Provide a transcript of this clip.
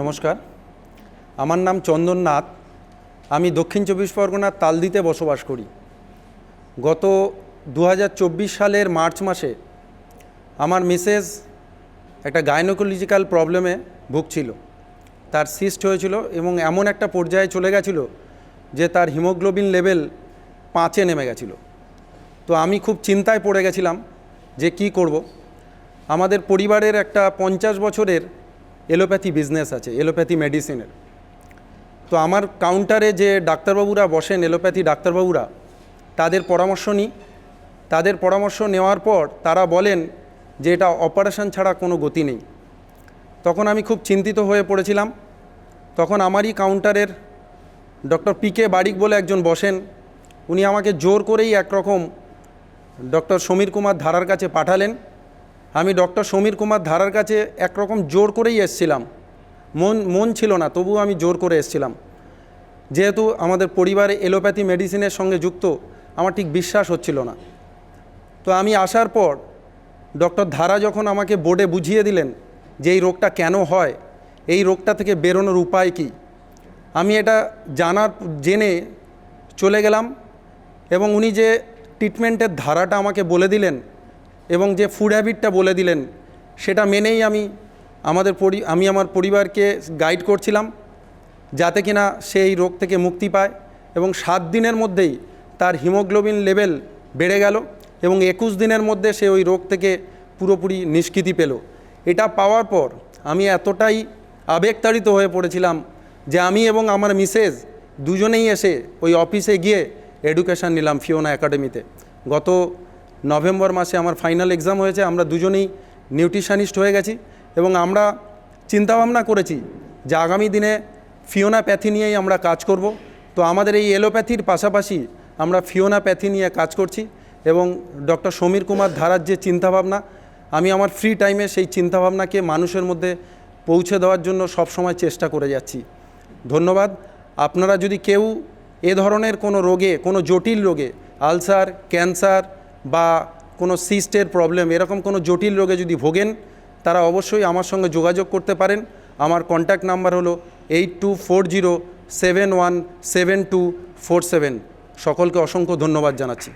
নমস্কার। আমার নাম চন্দন নাথ আমি দক্ষিণ চব্বিশ পরগনার তালদিতে বসবাস করি। গত দু হাজার চব্বিশ সালের মার্চ মাসে আমার মিসেস একটা গাইনোকোলজিক্যাল প্রবলেমে ভুগছিল। তার সিস্ট হয়েছিল এবং এমন একটা পর্যায়ে চলে গেছিল যে তার হিমোগ্লোবিন লেভেল পাঁচে নেমে গেছিল। তো আমি খুব চিন্তায় পড়ে গেছিলাম যে কি করব। আমাদের পরিবারের একটা পঞ্চাশ বছরের এলোপ্যাথি বিজনেস আছে, এলোপ্যাথি মেডিসিনের তো আমার কাউন্টারে যে ডাক্তারবাবুরা বসেন, এলোপ্যাথি ডাক্তারবাবুরা, তাদের পরামর্শ নিই। তাদের পরামর্শ নেওয়ার পর তারা বলেন যে এটা অপারেশন ছাড়া কোনো গতি নেই। তখন আমি খুব চিন্তিত হয়ে পড়েছিলাম। তখন আমারই কাউন্টারের ডক্টর পি কে বারিক বলে একজন বসেন। উনি আমাকে জোর করেই একরকম ডক্টর সমীর কুমার ধারার কাছে পাঠালেন। আমি ডক্টর সমীর কুমার ধারার কাছে একরকম জোর করেই এসছিলাম। মন মন ছিল না, তবুও আমি জোর করে এসছিলাম। যেহেতু আমাদের পরিবারে এলোপ্যাথি মেডিসিনের সঙ্গে যুক্ত, আমার ঠিক বিশ্বাস হচ্ছিল না। তো আমি আসার পর ডক্টর ধারা যখন আমাকে বোর্ডে বুঝিয়ে দিলেন যে এই রোগটা কেন হয়, এই রোগটা থেকে বেরোনোর উপায় কি, আমি এটা জানার, জেনে চলে গেলাম এবং উনি যে ট্রিটমেন্টের ধারাটা আমাকে বলে দিলেন এবং যে ফুড হ্যাবিটটা বলে দিলেন, সেটা মেনেই আমি আমাদের পরি, আমি আমার পরিবারকে গাইড করছিলাম যাতে কিনা সে এই রোগ থেকে মুক্তি পায় এবং সাত দিনের মধ্যেই তার হিমোগ্লোবিন লেভেল বেড়ে গেল এবং একুশ দিনের মধ্যে সে ওই রোগ থেকে পুরোপুরি নিষ্কৃতি পেল। এটা পাওয়ার পর আমি এতটাই আবেগতাড়িত হয়ে পড়েছিলাম যে আমি এবং আমার মিসেস দুজনেই এসে ওই অফিসে গিয়ে এডুকেশান নিলাম ফিওনা একাডেমিতে গত নভেম্বর মাসে আমার ফাইনাল এক্সাম হয়েছে, আমরা দুজনেই নিউট্রিশনিস্ট হয়ে গেছি এবং আমরা চিন্তাভাবনা করেছি যে আগামী দিনে ফিওনাপ্যাথি নিয়েই আমরা কাজ করব। তো আমাদের এই এলোপ্যাথির পাশাপাশি আমরা ফিওনাপ্যাথি নিয়ে কাজ করছি এবং ডক্টর সমীর কুমার ধারার যে চিন্তাভাবনা, আমি আমার ফ্রি টাইমে সেই চিন্তাভাবনাকে মানুষের মধ্যে পৌঁছে দেওয়ার জন্য সবসময় চেষ্টা করে যাচ্ছি। ধন্যবাদ। আপনারা যদি কেউ এ ধরনের কোনো রোগে, কোনো জটিল রোগে, আলসার, ক্যান্সার বা কোনো সিস্টের প্রবলেম, এরকম কোনো জটিল রোগে যদি ভোগেন, তারা অবশ্যই আমার সঙ্গে যোগাযোগ করতে পারেন। আমার কন্ট্যাক্ট নাম্বার হলো eight two four zero seven one seven two four seven সকলকে অসংখ্য ধন্যবাদ জানাচ্ছি।